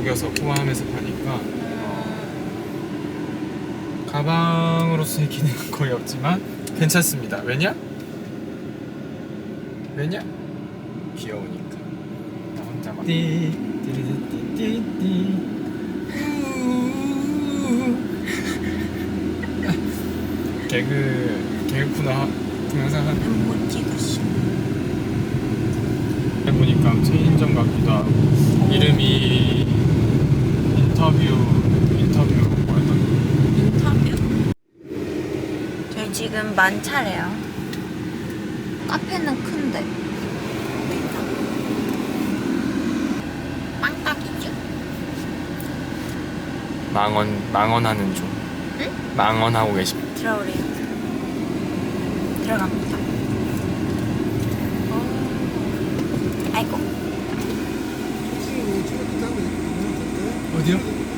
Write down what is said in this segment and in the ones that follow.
녹여서 포함해서 파니까 어, 가방으로서의 기능은 거의 없지만 괜찮습니다. 왜냐? 왜냐? 귀여우니까. 나 혼자 막. 띠, 띠리띠띠띠. 우. 개그 개그 코너 동영상 한 못 찍었어. 해보니까 체인점 같기도 하고 이름이 인터뷰 인터뷰 뭐였던 인터뷰? 저희 지금 만차래요. 카페는 큰데. 빵딱이죠? 망언 망언하는 중 응? 망언하고 계십니다. 들어오래요. 들어갑니다. 어. 아이고. 어디요?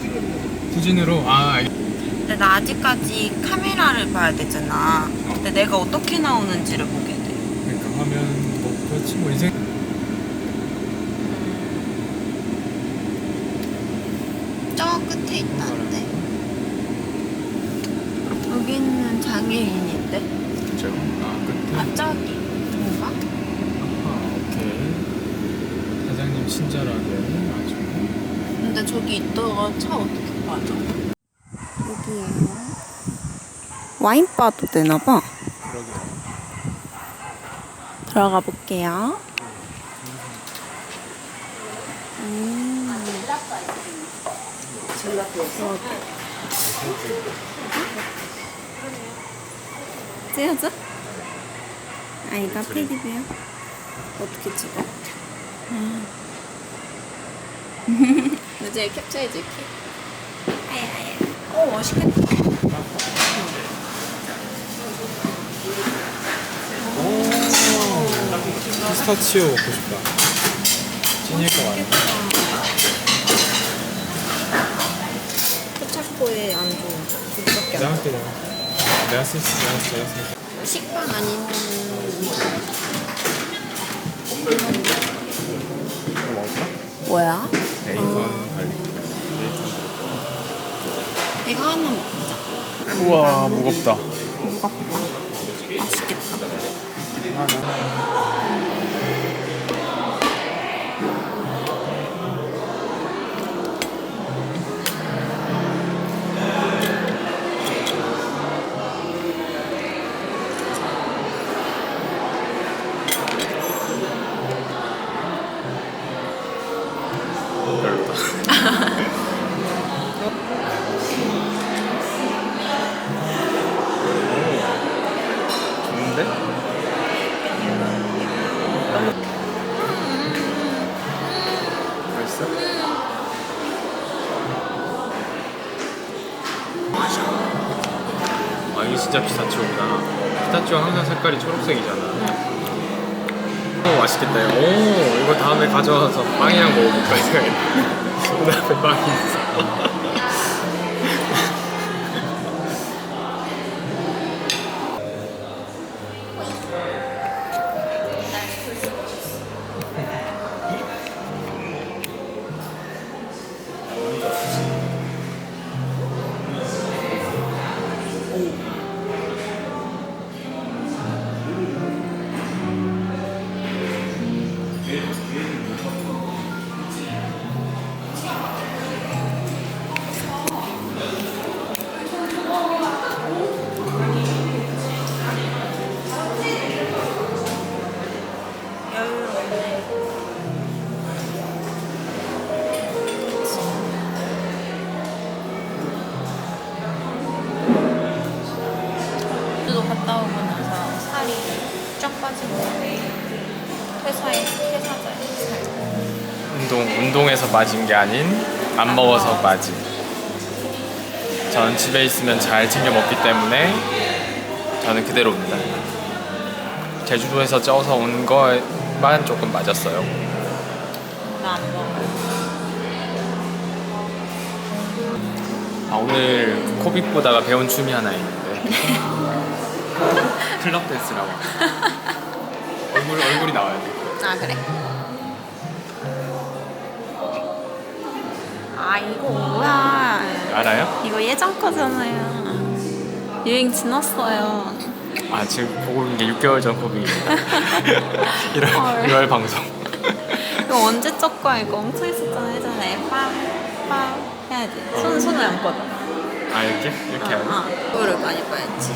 후진으로 아 알- 근데 나 아직까지 카메라를 봐야 되잖아. 근데 내가 어떻게 나오는지를 보게 돼. 그러니까 하면 뭐 그렇지 뭐 인생 저 끝에 있다는데. 여기는 장애인인데. 그죠? 아 끝에 아 저기. 뭔가? 아 오케이 사장님 친절하게 아주 근데 저기 있다가 차 어떻게 빠져? 여기에요. 와인 바도 되나봐. 그러게 들어가 볼게요. 음. 찍어줘? 아, 이거 테디베어. 어떻게 찍어? 아. 이제 캡처해줄게. 아야, 아야. 오, 맛있겠다. 피스타치오 먹고 싶다 찐일 것 같아 포차코에 안 좋은 그거밖에 내가 할게 내가 내가 쓸 수, 내가 쓸 수. 식빵 아니면 이거 먹을까? 뭐야? 베이컨 갈릭 이거 하나 먹자. 우와 무겁다 무겁다. 맛있겠다. 색깔이 초록색이잖아. 오 맛있겠다. 오 이거 다음에 가져와서 빵이랑 먹어볼까 이 생각이. 내 앞에 빵이 있어 건데 회사에 회사자에 살. 운동 운동에서 빠진 게 아닌 안 먹어서 빠진. 저는 집에 있으면 잘 챙겨 먹기 때문에 저는 그대로입니다. 제주도에서 쪄서 온 거만 조금 맞았어요. 나안 먹어. 아, 오늘 코빅 보다가 배운 춤이 하나 있는데 클럽 댄스라고. 얼굴 얼굴이 나와야 돼. 아 그래? 아 이거 뭐야? 알아요? 이거 예전 거잖아요. 유행 지났어요. 아 지금 보고 있는 게 6개월 전 코빅입니다. 1월, 헐. 1월 방송. 이거 언제 적 거야? 이거 엄청 했었잖아 예전에. 빵빵 해야지. 손 손을 안 뻗어. 아 이렇게 이렇게 하고. 어, 어. 이거를 많이 봐야지.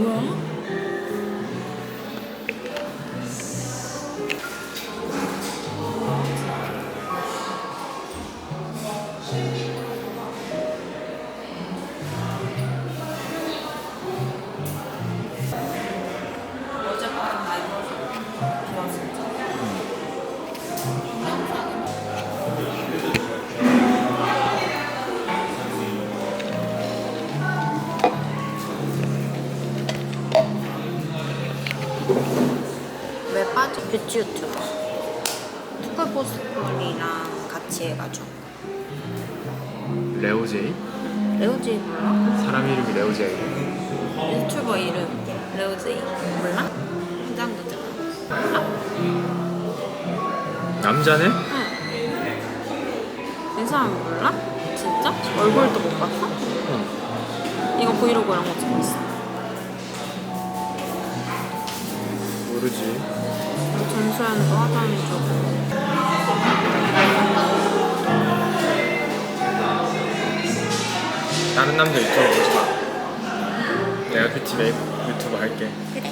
뭐 유튜버 투쿨포스풀이랑 같이 해가지고 레오제이? 레오제이 몰라? 사람 이름이 레오제이. 유튜버 이름 레오제이 몰라? 현장도 몰라? 남자네? 응. 이 사람 몰라? 진짜? 얼굴도 못 봤어? 응. 이거 브이로그 이런 거 찍고 있어 모르지. 전수현도 화장해주고 다른 남자 유튜버 보지 마. 내가 뷰티 메이크 유튜버 할게. 그래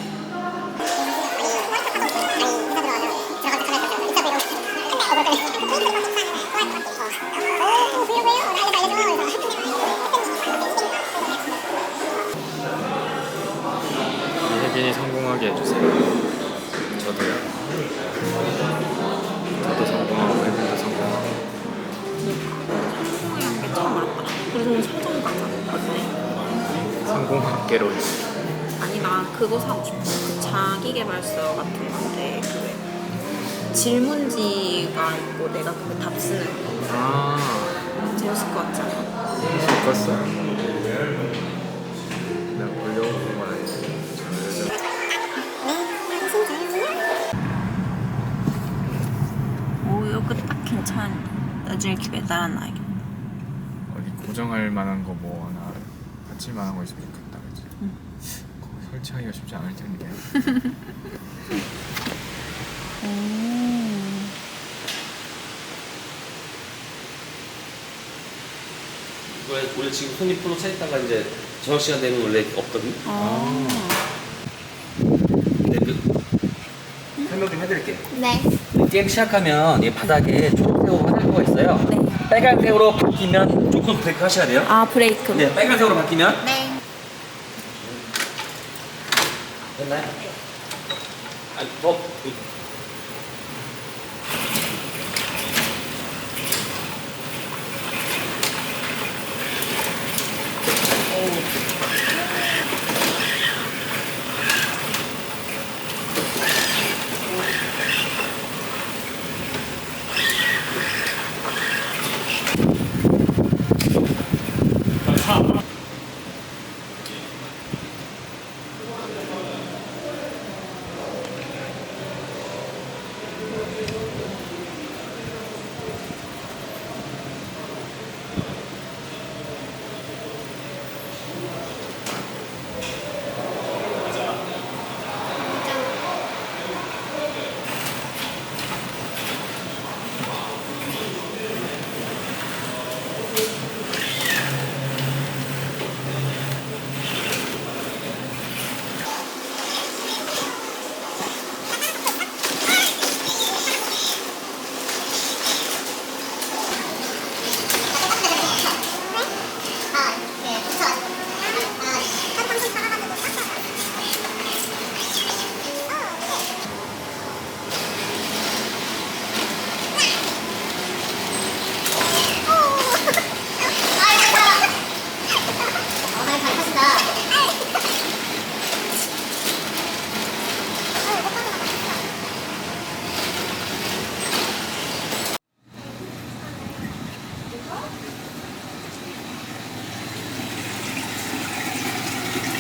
혜빈이 성공하게 해주세요. 성공학개론지. 아니 나 그거 사고 싶어 그 자기계발서 같은 건데 그 질문지가 있고 내가 그답 쓰는 거 아, 재밌을 것 같지 않아? 바꿨어? 내가 보려고 본건 아니지. 오 이거 딱 괜찮네 나중에 이렇게 매달아놔야겠다 어디 고정할 만한 거 뭐 하나 받칠 만한 거? 거기 설치하기가 쉽지 않을 텐데. 원래, 원래 지금 손님 프로 차 있다가 이제 저녁 시간 되면 원래 없거든. 아. 네, 그, 설명 좀 해드릴게. 네. 게임 시작하면 이 바닥에 초록색으로 화살표가 있어요. 네. 빨간색으로 바뀌면 조금 브레이크 하셔야 돼요. 아 브레이크 네, 빨간색으로 바뀌면 네. 됐나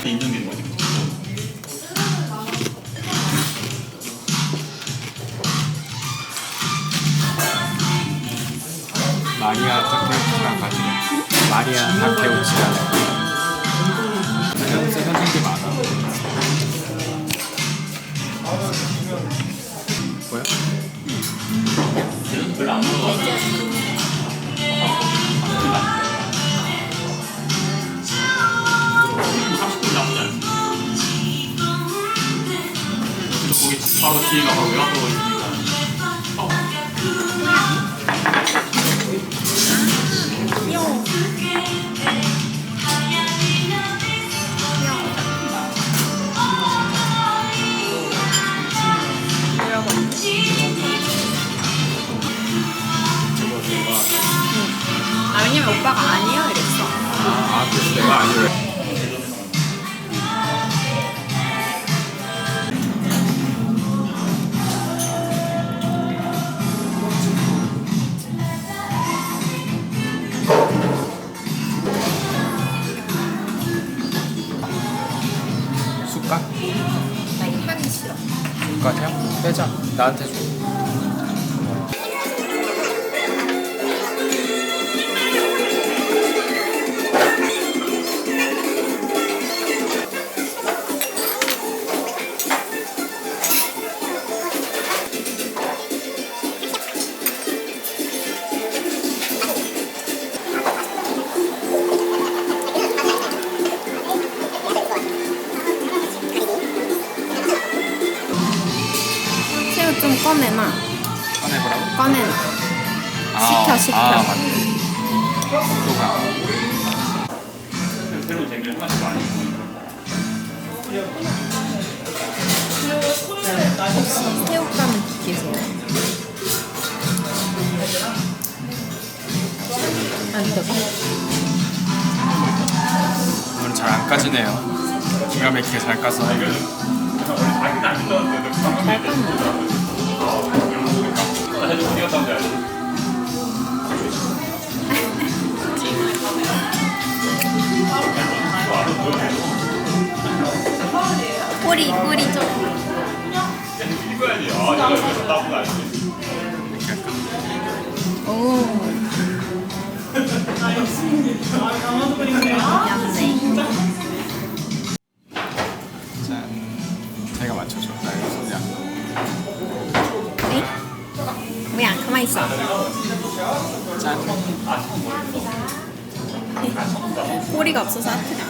있는 게 오빠가 아니에요 이랬어. 아, 아 그래서 내가 아니래 숟갈? 나이 향이 싫어. 숟갈이야? 빼자 나한테 줘 꺼내놔. 꺼내보라고? 꺼내놔. 시켜, 시켜. 아 맞네 또가 새로운 재미를 하나씩 많이 혹시 새우깡은 기계세요? 안 뜨거. 오늘 잘안 까지네요 기가 막히게 잘 까서 잘 깠네. 제가 맞춰줘 나 이거 손이 안 나와 에? 뭐야 가만 있어. 짠 꼬리가 없어서 아프다.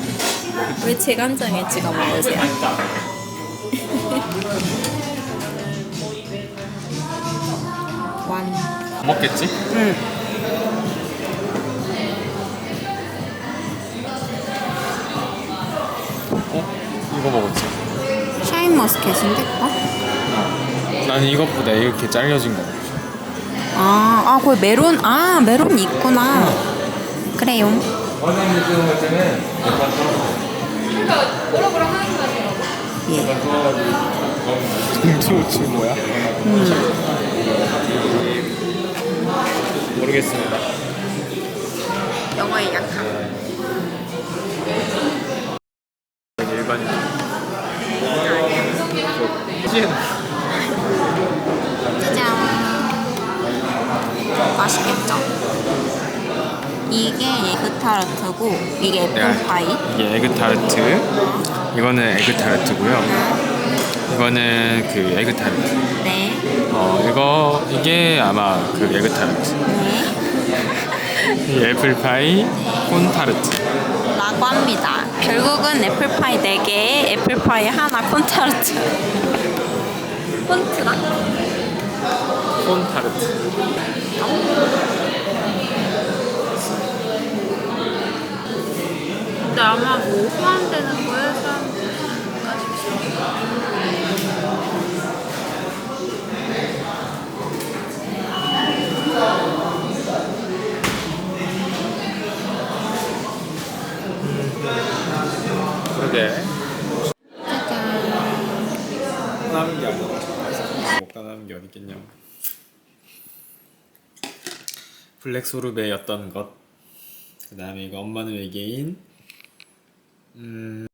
왜 제간장에 찍어 먹으세요? 완. 먹겠지? 응. 어? 이거 먹었지 샤인 머스켓인데? 어? 나는 이것보다 이렇게 잘려진 거 아, 아, 거기 메론, 아, 메론이 있구나. 그래요. 예. 동치우치 뭐야? 모르겠습니다 영어에 약한. 일반인 찐 짜잔. 맛있겠죠? 이게 에그타르트고, 이게 애플파이. 이게 에그타르트 이거는 에그타르트고요 이거는 그 에그타르트 네. 어 이거 이게 아마 그 에그타르트 네. 이 애플파이 콘타르트 라고 합니다. 결국은 애플파이 4개에 애플파이 하나 콘타르트. 콘트라? 콘타르트 근데 아마 뭐 호환되는 거에 사람들 이 그러게 남은 게 아니야 먹다 남은 게 어딨겠냐 블랙 소르베였던 것 그 다음에 이거 엄마는 외계인. 음